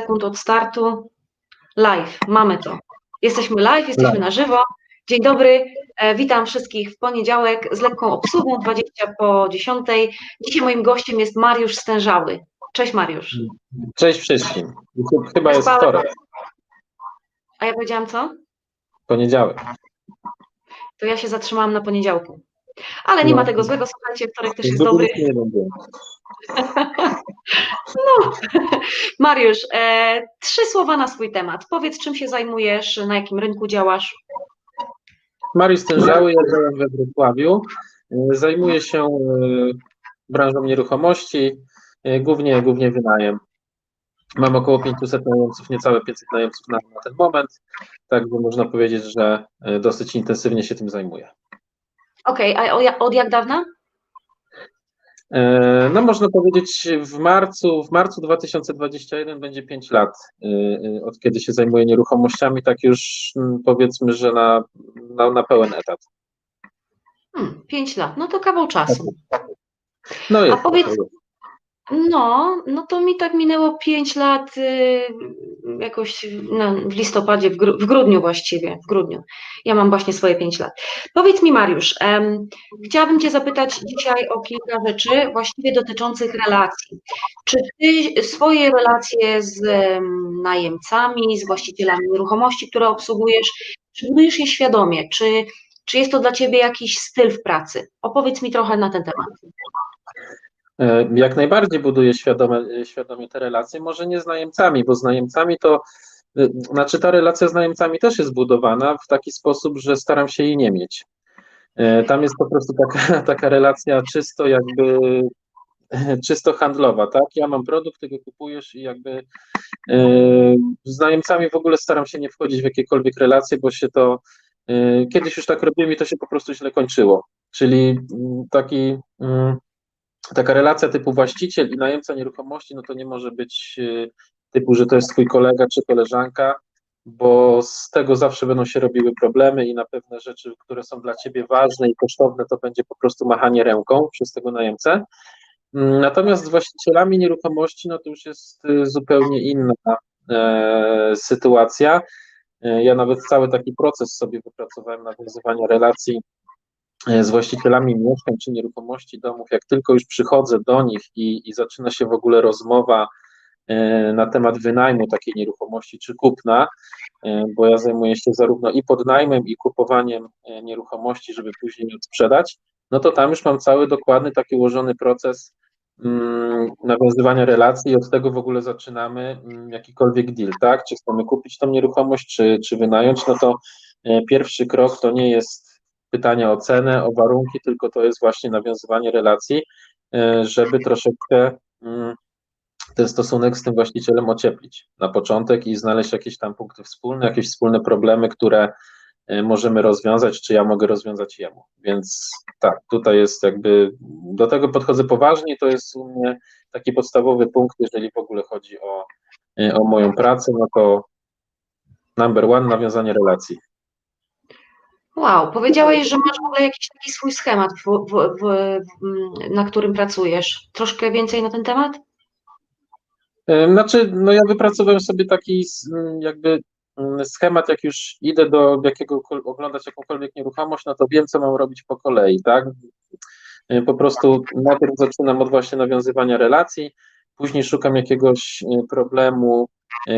sekund od startu. Live, mamy to. Jesteśmy live, jesteśmy Live. na żywo. Dzień dobry, e, witam wszystkich w poniedziałek z lekką obsługą, 20 po 10. Dzisiaj moim gościem jest Mariusz Stężały. Cześć Mariusz. Cześć wszystkim. Chyba jest wtorek, A ja powiedziałam co? poniedziałek. To ja się zatrzymałam na poniedziałku. Ale nie No. ma tego złego, słuchajcie, wtorek też jest dobry. Będzie. Mariusz, e, trzy słowa na swój temat. Powiedz, czym się zajmujesz, na jakim rynku działasz. Mariusz Stężały, ja działam we Wrocławiu. E, Zajmuję się e, branżą nieruchomości, e, głównie, głównie wynajem. Mam około 500 najemców, niecałe 500 najemców na, na ten moment, także można powiedzieć, że dosyć intensywnie się tym zajmuję. Okej, a o, ja- od jak dawna? E, No można powiedzieć w marcu, w marcu 2021 będzie 5 lat, e, e, od kiedy się zajmuję nieruchomościami, tak już mm, powiedzmy, że na, na, na pełen etat. Hmm, pięć lat, no to kawał czasu. No jest, powiedz- to jest. No, no to mi tak minęło pięć lat, y, jakoś no, w listopadzie, w, gru, w grudniu właściwie, w grudniu. Ja mam właśnie swoje pięć lat. Powiedz mi Mariusz, em, chciałabym Cię zapytać dzisiaj o kilka rzeczy właściwie dotyczących relacji. Czy Ty swoje relacje z em, najemcami, z właścicielami nieruchomości, które obsługujesz, czy budujesz je świadomie? Czy, czy jest to dla Ciebie jakiś styl w pracy? Opowiedz mi trochę na ten temat. E, Jak najbardziej buduję świadome, świadomie te relacje, może nie z najemcami, bo z najemcami to, y, znaczy ta relacja z najemcami też jest budowana w taki sposób, że staram się jej nie mieć. E, Tam jest po prostu taka, taka relacja czysto jakby czysto handlowa, tak? Ja mam produkt, ty go kupujesz i jakby e, z najemcami w ogóle staram się nie wchodzić w jakiekolwiek relacje, bo się to e, kiedyś już tak robiłem i to się po prostu źle kończyło. Czyli mm, taki mm, taka relacja typu właściciel i najemca nieruchomości, no to nie może być y, typu, że to jest twój kolega czy koleżanka, bo z tego zawsze będą się robiły problemy i na pewne rzeczy, które są dla ciebie ważne i kosztowne, to będzie po prostu machanie ręką przez tego najemcę. Mm, Natomiast z właścicielami nieruchomości, no to już jest y, zupełnie inna e, sytuacja. E, Ja nawet cały taki proces sobie wypracowałem nawiązywania relacji z właścicielami mieszkań czy nieruchomości domów, jak tylko już przychodzę do nich i, i zaczyna się w ogóle rozmowa e, na temat wynajmu takiej nieruchomości czy kupna, e, bo ja zajmuję się zarówno i podnajmem, i kupowaniem e, nieruchomości, żeby później ją sprzedać, no to tam już mam cały dokładny taki ułożony proces mm, nawiązywania relacji i od tego w ogóle zaczynamy mm, jakikolwiek deal, tak? Czy chcemy kupić tą nieruchomość, czy, czy wynająć, no to e, pierwszy krok to nie jest pytania o cenę, o warunki, tylko to jest właśnie nawiązywanie relacji, e, żeby troszeczkę mm, ten stosunek z tym właścicielem ocieplić na początek i znaleźć jakieś tam punkty wspólne, jakieś wspólne problemy, które e, możemy rozwiązać, czy ja mogę rozwiązać jemu. Więc tak, tutaj jest jakby, do tego podchodzę poważnie, to jest u mnie taki podstawowy punkt, jeżeli w ogóle chodzi o, e, o moją pracę, no to number one, nawiązanie relacji. Wow, powiedziałeś, że masz w ogóle jakiś taki swój schemat, w, w, w, na którym pracujesz. Troszkę więcej na ten temat? E, Znaczy, no ja wypracowałem sobie taki s- m, jakby mm, schemat, jak już idę do jakiego oglądać jakąkolwiek nieruchomość, no to wiem, co mam robić po kolei, tak? E, Po prostu najpierw zaczynam od właśnie nawiązywania relacji, później szukam jakiegoś e, problemu,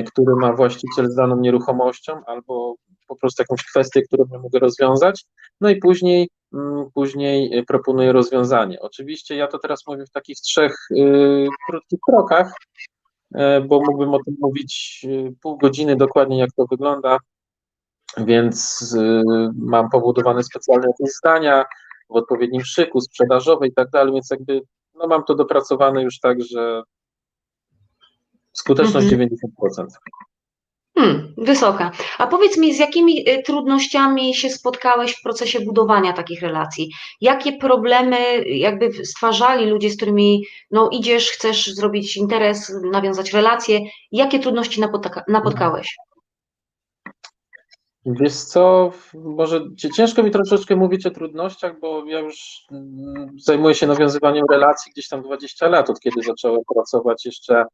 który ma właściciel z daną nieruchomością, albo po prostu jakąś kwestię, którą ja mogę rozwiązać, no i później, mm, później e, proponuję rozwiązanie. Oczywiście ja to teraz mówię w takich trzech y, krótkich krokach, e, bo mógłbym o tym mówić e, pół godziny dokładnie, jak to wygląda, więc e, mam pobudowane specjalne jakieś zdania w odpowiednim szyku, sprzedażowe i tak dalej, więc jakby no mam to dopracowane już tak, że skuteczność Mhm. 90%. Hmm, wysoka. A powiedz mi, z jakimi y, trudnościami się spotkałeś w procesie budowania takich relacji? Jakie problemy jakby stwarzali ludzie, z którymi no, idziesz, chcesz zrobić interes, nawiązać relacje? Jakie trudności napotka- napotkałeś? Wiesz co, może ci- ciężko mi troszeczkę mówić o trudnościach, bo ja już mm, zajmuję się nawiązywaniem relacji gdzieś tam 20 lat, od kiedy zacząłem pracować jeszcze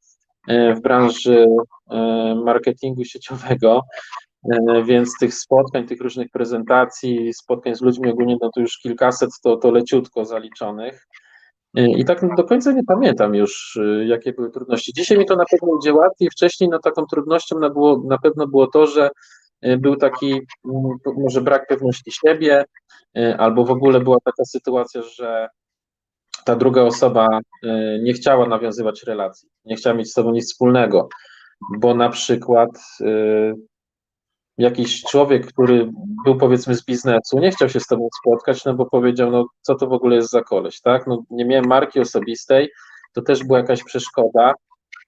w branży e, marketingu sieciowego, e, więc tych spotkań, tych różnych prezentacji, spotkań z ludźmi ogólnie, no to już kilkaset to, to leciutko zaliczonych. I tak do końca nie pamiętam już, jakie były trudności. Dzisiaj mi to na pewno idzie łatwiej. Wcześniej no, taką trudnością na, było, na pewno było to, że był taki mm, może brak pewności siebie, albo w ogóle była taka sytuacja, że ta druga osoba y, nie chciała nawiązywać relacji, nie chciała mieć z tobą nic wspólnego, bo na przykład y, jakiś człowiek, który był powiedzmy z biznesu, nie chciał się z tobą spotkać, no bo powiedział, no co to w ogóle jest za koleś, tak? No nie miałem marki osobistej, to też była jakaś przeszkoda,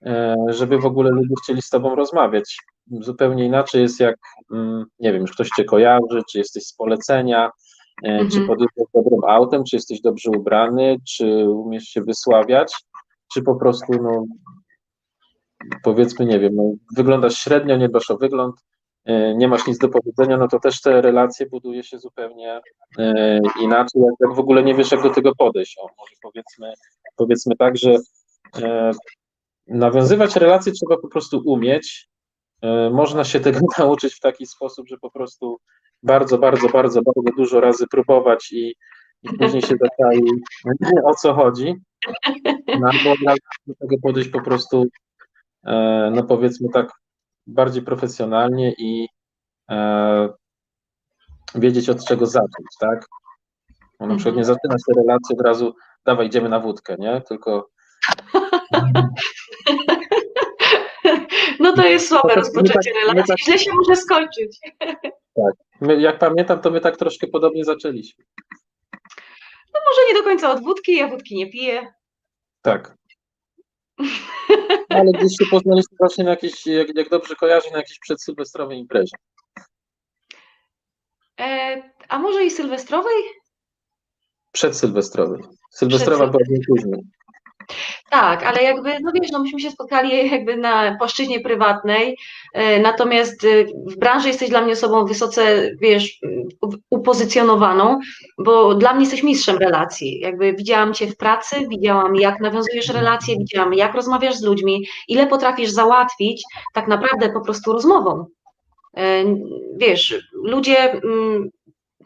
y, żeby w ogóle ludzie chcieli z tobą rozmawiać. Zupełnie inaczej jest jak, mm, nie wiem, czy ktoś cię kojarzy, czy jesteś z polecenia, E, czy Mhm. podjeżdżasz dobrym autem, czy jesteś dobrze ubrany, czy umiesz się wysławiać, czy po prostu, no, powiedzmy, nie wiem, no, wyglądasz średnio, nie dbasz o wygląd, e, nie masz nic do powiedzenia, no to też te relacje buduje się zupełnie e, inaczej, jak, jak w ogóle nie wiesz, jak do tego podejść. O, może powiedzmy, powiedzmy tak, że nawiązywać relacje trzeba po prostu umieć. Można się tego nauczyć w taki sposób, że po prostu bardzo, bardzo, bardzo, bardzo dużo razy próbować i, i później się zaczai, o co chodzi. No, albo od razu do tego podejść po prostu, e, no powiedzmy tak, bardziej profesjonalnie i e, wiedzieć od czego zacząć, tak? No, na przykład nie zaczyna się relacji od razu, dawaj, idziemy na wódkę, nie? Tylko No to jest słabe tak- rozpoczęcie my relacji, tak- źle się może skończyć. My, jak pamiętam, to my tak troszkę podobnie zaczęliśmy. No może nie do końca od wódki, ja wódki nie piję. Tak. Ale gdzieś się poznaliśmy właśnie na jakiejś, jak, jak dobrze kojarzę, na jakiejś przedsylwestrowej imprezie. E, a może i sylwestrowej? Przedsylwestrowej. Sylwestrowa była dzień później. Tak, ale jakby, no wiesz, no myśmy się spotkali jakby na płaszczyźnie prywatnej, e, natomiast e, w branży jesteś dla mnie osobą wysoce, wiesz, upozycjonowaną, bo dla mnie jesteś mistrzem relacji. Jakby widziałam cię w pracy, widziałam jak nawiązujesz relacje, widziałam jak rozmawiasz z ludźmi, ile potrafisz załatwić tak naprawdę po prostu rozmową. E, Wiesz, ludzie mm,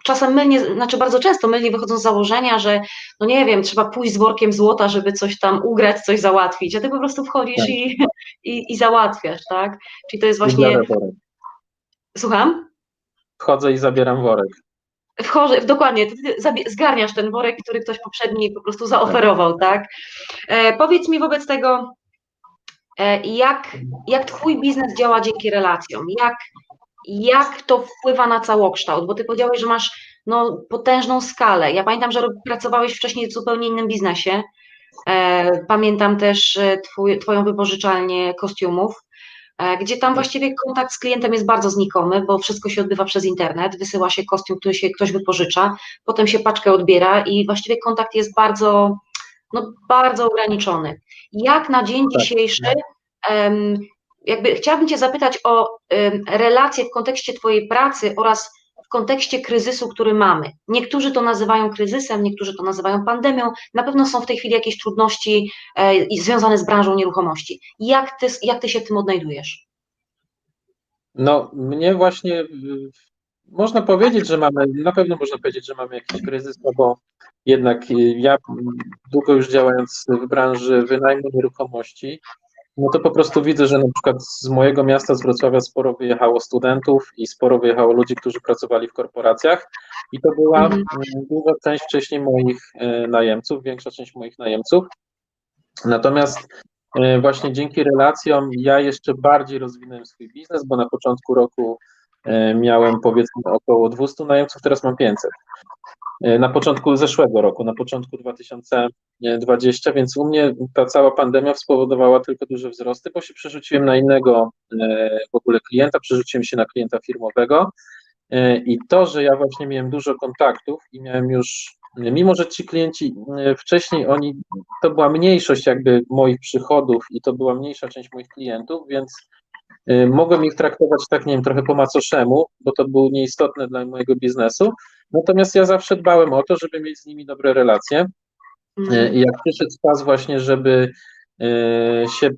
czasem mylnie, znaczy bardzo często mylnie wychodzą z założenia, że no nie wiem, trzeba pójść z workiem złota, żeby coś tam ugrać, coś załatwić, a ty po prostu wchodzisz Tak. i, i, i załatwiasz, tak? Czyli to jest właśnie, słucham? Wchodzę i zabieram worek. Wchodzę, dokładnie, ty zgarniasz ten worek, który ktoś poprzedni po prostu zaoferował, tak? E, powiedz mi wobec tego, e, jak, jak twój biznes działa dzięki relacjom? Jak, jak to wpływa na całokształt? Bo ty powiedziałeś, że masz no, potężną skalę. Ja pamiętam, że pracowałeś wcześniej w zupełnie innym biznesie. E, pamiętam też e, twój, twoją wypożyczalnię kostiumów, e, gdzie tam właściwie kontakt z klientem jest bardzo znikomy, bo wszystko się odbywa przez internet, wysyła się kostium, który się ktoś wypożycza, potem się paczkę odbiera i właściwie kontakt jest bardzo, no, bardzo ograniczony. Jak na dzień Tak. dzisiejszy, em, jakby chciałabym Cię zapytać o relacje w kontekście Twojej pracy oraz w kontekście kryzysu, który mamy. Niektórzy to nazywają kryzysem, niektórzy to nazywają pandemią. Na pewno są w tej chwili jakieś trudności e, związane z branżą nieruchomości. Jak ty, jak ty się tym odnajdujesz? No, mnie właśnie można powiedzieć, że mamy, na pewno można powiedzieć, że mamy jakiś kryzys, no bo jednak y, ja długo już działając w branży wynajmu nieruchomości, no to po prostu widzę, że na przykład z mojego miasta, z Wrocławia sporo wyjechało studentów i sporo wyjechało ludzi, którzy pracowali w korporacjach i to była Mhm. mm, duża część wcześniej moich e, najemców, większa część moich najemców. Natomiast e, właśnie dzięki relacjom ja jeszcze bardziej rozwinąłem swój biznes, bo na początku roku e, miałem powiedzmy około 200 najemców, teraz mam 500. E, Na początku zeszłego roku, na początku 2020, więc u mnie ta cała pandemia spowodowała tylko duże wzrosty, bo się przerzuciłem na innego e, w ogóle klienta, przerzuciłem się na klienta firmowego. E, i to, że ja właśnie miałem dużo kontaktów i miałem już, mimo że ci klienci wcześniej oni, to była mniejszość jakby moich przychodów i to była mniejsza część moich klientów, więc mogłem ich traktować tak, nie wiem, trochę po macoszemu, bo to było nieistotne dla mojego biznesu, natomiast ja zawsze dbałem o to, żeby mieć z nimi dobre relacje, E, I jak przyszedł czas właśnie, żeby e, się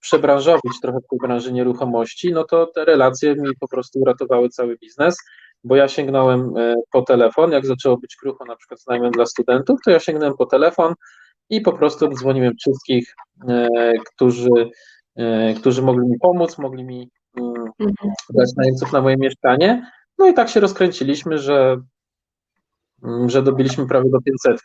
przebranżowić trochę w tej branży nieruchomości, no to te relacje mi po prostu uratowały cały biznes, bo ja sięgnąłem po telefon, jak zaczęło być krucho na przykład z najmem dla studentów, to ja sięgnąłem po telefon i po prostu dzwoniłem wszystkich, którzy, którzy mogli mi pomóc, mogli mi mm, Mhm. dać najemców na moje mieszkanie. No i tak się rozkręciliśmy, że, mm, że dobiliśmy prawie do 500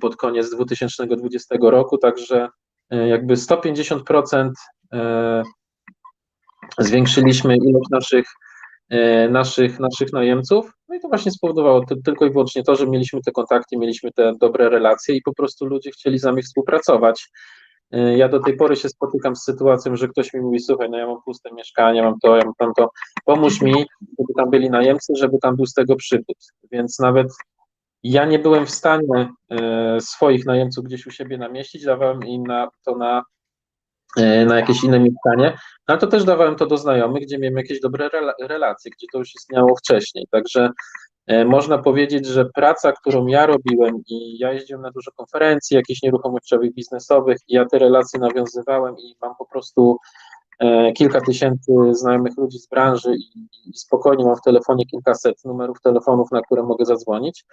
pod koniec 2020 roku, także e, jakby 150% e, zwiększyliśmy ilość naszych, e, naszych, naszych najemców. No i to właśnie spowodowało tylko i wyłącznie to, że mieliśmy te kontakty, mieliśmy te dobre relacje i po prostu ludzie chcieli z nami współpracować. E, Ja do tej pory się spotykam z sytuacją, że ktoś mi mówi, słuchaj, no ja mam puste mieszkanie, mam to, ja mam tamto, pomóż mi, żeby tam byli najemcy, żeby tam był z tego przychód. Więc nawet ja nie byłem w stanie e, swoich najemców gdzieś u siebie namieścić, dawałem im na, to na, e, na jakieś inne mieszkanie, no ale to też dawałem to do znajomych, gdzie miałem jakieś dobre rela- relacje, gdzie to już istniało wcześniej. Także można powiedzieć, że praca, którą ja robiłem i ja jeździłem na dużo konferencji jakichś nieruchomościowych, biznesowych i ja te relacje nawiązywałem i mam po prostu e, kilka tysięcy znajomych ludzi z branży i, spokojnie mam w telefonie kilkaset numerów telefonów, na które mogę zadzwonić,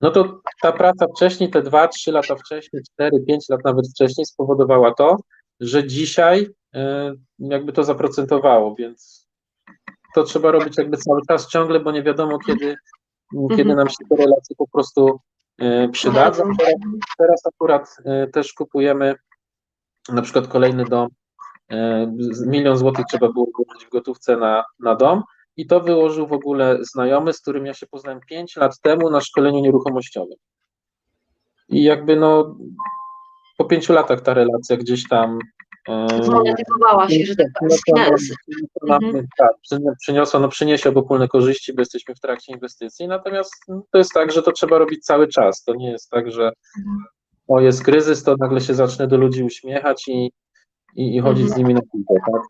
no to ta praca wcześniej, te dwa, trzy lata wcześniej, cztery, pięć lat nawet wcześniej spowodowała to, że dzisiaj e, jakby to zaprocentowało, więc to trzeba robić jakby cały czas ciągle, bo nie wiadomo kiedy, kiedy nam się te relacje po prostu e, przydadzą. Teraz, teraz akurat e, też kupujemy na przykład kolejny dom, e, milion złotych trzeba było włożyć w gotówce na, na dom i to wyłożył w ogóle znajomy, z którym ja się poznałem 5 lat temu na szkoleniu nieruchomościowym. I jakby no po pięciu latach ta relacja gdzieś tam Zmonetyzowała się, że tak powiem. z- Mhm. tak, przyni- przyniosła, no przyniesie obopólne korzyści, bo jesteśmy w trakcie inwestycji, natomiast no, to jest tak, że to trzeba robić cały czas, to nie jest tak, że o jest kryzys, to nagle się zacznę do ludzi uśmiechać i, i, i chodzić z Mhm. nimi na piłkę, tak?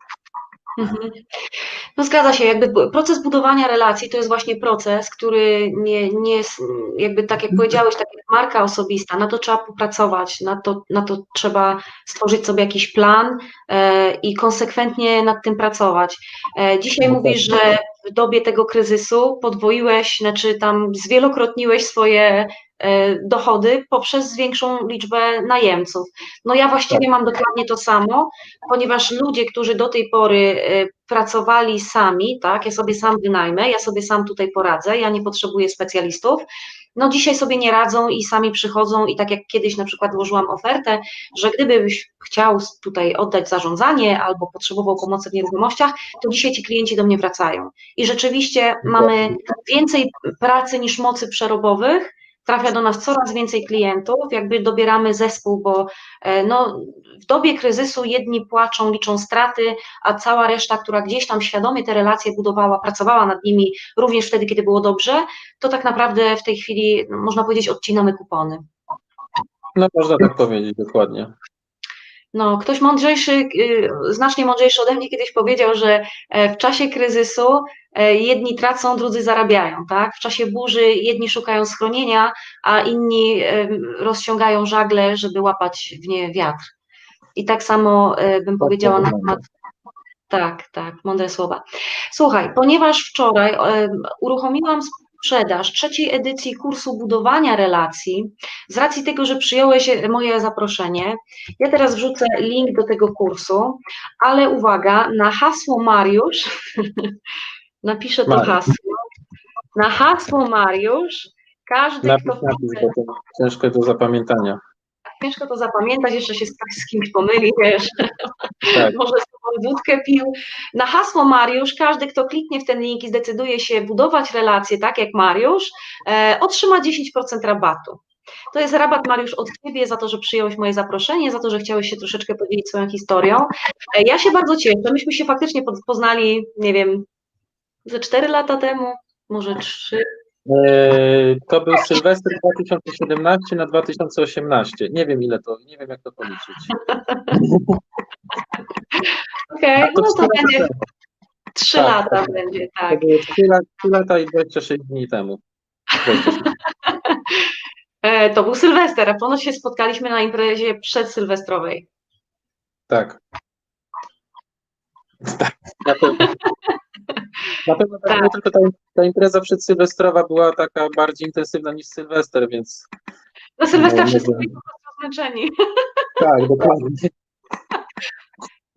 Mhm. No zgadza się, jakby proces budowania relacji to jest właśnie proces, który nie, nie jest, jakby tak jak powiedziałeś, tak jak marka osobista, na to trzeba popracować, na to, na to trzeba stworzyć sobie jakiś plan e, i konsekwentnie nad tym pracować. E, dzisiaj No mówisz, tak. że w dobie tego kryzysu podwoiłeś, znaczy tam zwielokrotniłeś swoje e, dochody poprzez większą liczbę najemców. No ja właściwie mam dokładnie to samo, ponieważ ludzie, którzy do tej pory e, pracowali sami, tak, ja sobie sam wynajmę, ja sobie sam tutaj poradzę, ja nie potrzebuję specjalistów, no dzisiaj sobie nie radzą i sami przychodzą i tak jak kiedyś na przykład włożyłam ofertę, że gdybyś chciał tutaj oddać zarządzanie albo potrzebował pomocy w nieruchomościach, to dzisiaj ci klienci do mnie wracają. I rzeczywiście mamy więcej pracy niż mocy przerobowych, trafia do nas coraz więcej klientów, jakby dobieramy zespół, bo e, no, w dobie kryzysu jedni płaczą, liczą straty, a cała reszta, która gdzieś tam świadomie te relacje budowała, pracowała nad nimi również wtedy, kiedy było dobrze, to tak naprawdę w tej chwili, no, można powiedzieć, odcinamy kupony. No można tak powiedzieć, dokładnie. No, ktoś mądrzejszy, y, znacznie mądrzejszy ode mnie kiedyś powiedział, że e, w czasie kryzysu jedni tracą, drudzy zarabiają, tak? W czasie burzy jedni szukają schronienia, a inni e, rozciągają żagle, żeby łapać w nie wiatr. I tak samo e, bym powiedziała na temat. Tak, tak, mądre słowa. Słuchaj, ponieważ wczoraj e, uruchomiłam sprzedaż trzeciej edycji kursu budowania relacji, z racji tego, że przyjąłeś moje zaproszenie, ja teraz wrzucę link do tego kursu, ale uwaga, na hasło Mariusz, napiszę to Mariusz. hasło, na hasło Mariusz, każdy, Napis, kto napis, bo to ciężko do zapamiętania. ciężko to zapamiętać, jeszcze się z, z kimś pomyli, wiesz, Tak. może z tobą wódkę pił. Na hasło Mariusz, każdy, kto kliknie w ten link i zdecyduje się budować relacje tak jak Mariusz, e, otrzyma 10% rabatu. To jest rabat, Mariusz, od Ciebie za to, że przyjąłeś moje zaproszenie, za to, że chciałeś się troszeczkę podzielić swoją historią. E, Ja się bardzo cieszę. Myśmy się faktycznie po- poznali, nie wiem, ze 4 lata temu, może 3. E, To był Sylwester 2017 na 2018. Nie wiem ile to, nie wiem jak to policzyć. Okej, To no to będzie temu. 3 Tak, lata tak. będzie, tak. było 3 lata, 3 lata i 26 dni temu. 26. E, To był Sylwester, a ponoć się spotkaliśmy na imprezie przedsylwestrowej. Tak. Tak, na pewno. Na pewno tak. Tylko ta, ta impreza przedsylwestrowa była taka bardziej intensywna niż Sylwester, więc Do Sylwestra No, wszyscy byli zmęczeni. tak, dokładnie.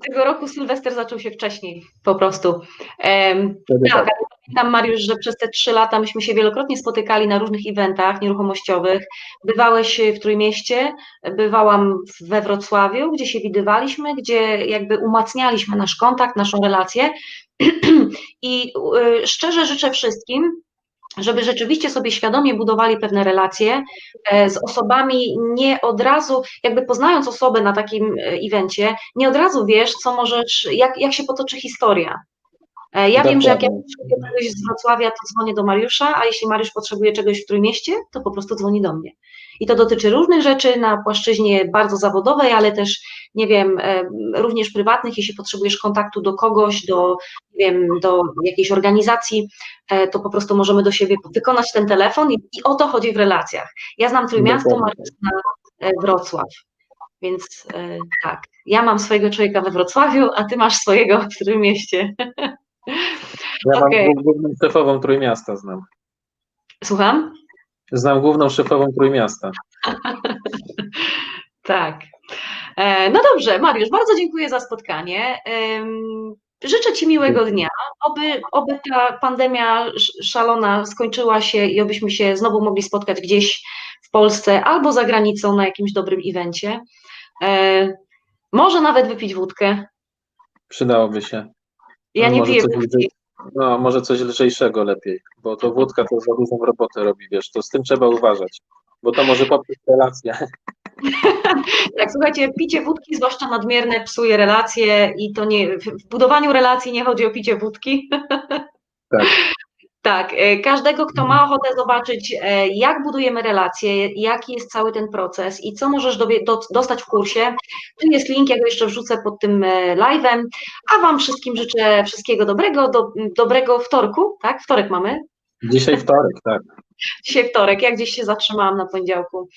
Tego roku Sylwester zaczął się wcześniej, po prostu. Wtedy tak, tak. Pamiętam Mariusz, że przez te trzy lata myśmy się wielokrotnie spotykali na różnych eventach nieruchomościowych. Bywałeś w Trójmieście, bywałam we Wrocławiu, gdzie się widywaliśmy, gdzie jakby umacnialiśmy nasz kontakt, naszą relację. I y, szczerze życzę wszystkim, żeby rzeczywiście sobie świadomie budowali pewne relacje e, z osobami, nie od razu, jakby poznając osobę na takim e, evencie, nie od razu wiesz, co możesz, jak, jak się potoczy historia. E, Ja wiem, że jak ja potrzebuję czegoś z Wrocławia, to dzwonię do Mariusza, a jeśli Mariusz potrzebuje czegoś w Trójmieście, to po prostu dzwoni do mnie. I to dotyczy różnych rzeczy na płaszczyźnie bardzo zawodowej, ale też, nie wiem, e, również prywatnych, jeśli potrzebujesz kontaktu do kogoś, do, nie wiem, do jakiejś organizacji, e, to po prostu możemy do siebie wykonać ten telefon i, i o to chodzi w relacjach. Ja znam Trójmiasto. Mariusz zna e, Wrocław, więc tak, ja mam swojego człowieka we Wrocławiu, a ty masz swojego w Trójmieście. Ja mam Okej. głó- główną szefową Trójmiasta znam. Słucham? Znam główną szefową Trójmiasta. Tak. E, No dobrze, Mariusz, bardzo dziękuję za spotkanie. Życzę Ci miłego dnia. Oby, oby ta pandemia sz- szalona skończyła się i obyśmy się znowu mogli spotkać gdzieś w Polsce albo za granicą na jakimś dobrym evencie. E, Może nawet wypić wódkę. Przydałoby się. Ja nie piję wódki. No, może coś lżejszego lepiej, bo to wódka to za dużą robotę robi, wiesz, to z tym trzeba uważać, bo to może popsuć relacje. Tak, słuchajcie, picie wódki, zwłaszcza nadmierne, psuje relacje i to nie, w budowaniu relacji nie chodzi o picie wódki. Tak. Tak, e, każdego, kto ma ochotę zobaczyć, e, jak budujemy relacje, jaki jest cały ten proces i co możesz dowie- do, dostać w kursie, tu jest link, ja go jeszcze wrzucę pod tym e, live'em, a Wam wszystkim życzę wszystkiego dobrego, do, dobrego wtorku, tak? Wtorek mamy, Dzisiaj wtorek, tak. dzisiaj wtorek, ja gdzieś się zatrzymałam na poniedziałku.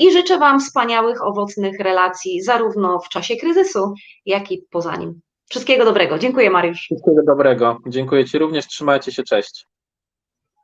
I życzę Wam wspaniałych, owocnych relacji, zarówno w czasie kryzysu, jak i poza nim. Wszystkiego dobrego. Dziękuję, Mariusz. Wszystkiego dobrego. Dziękuję Ci również, trzymajcie się, cześć.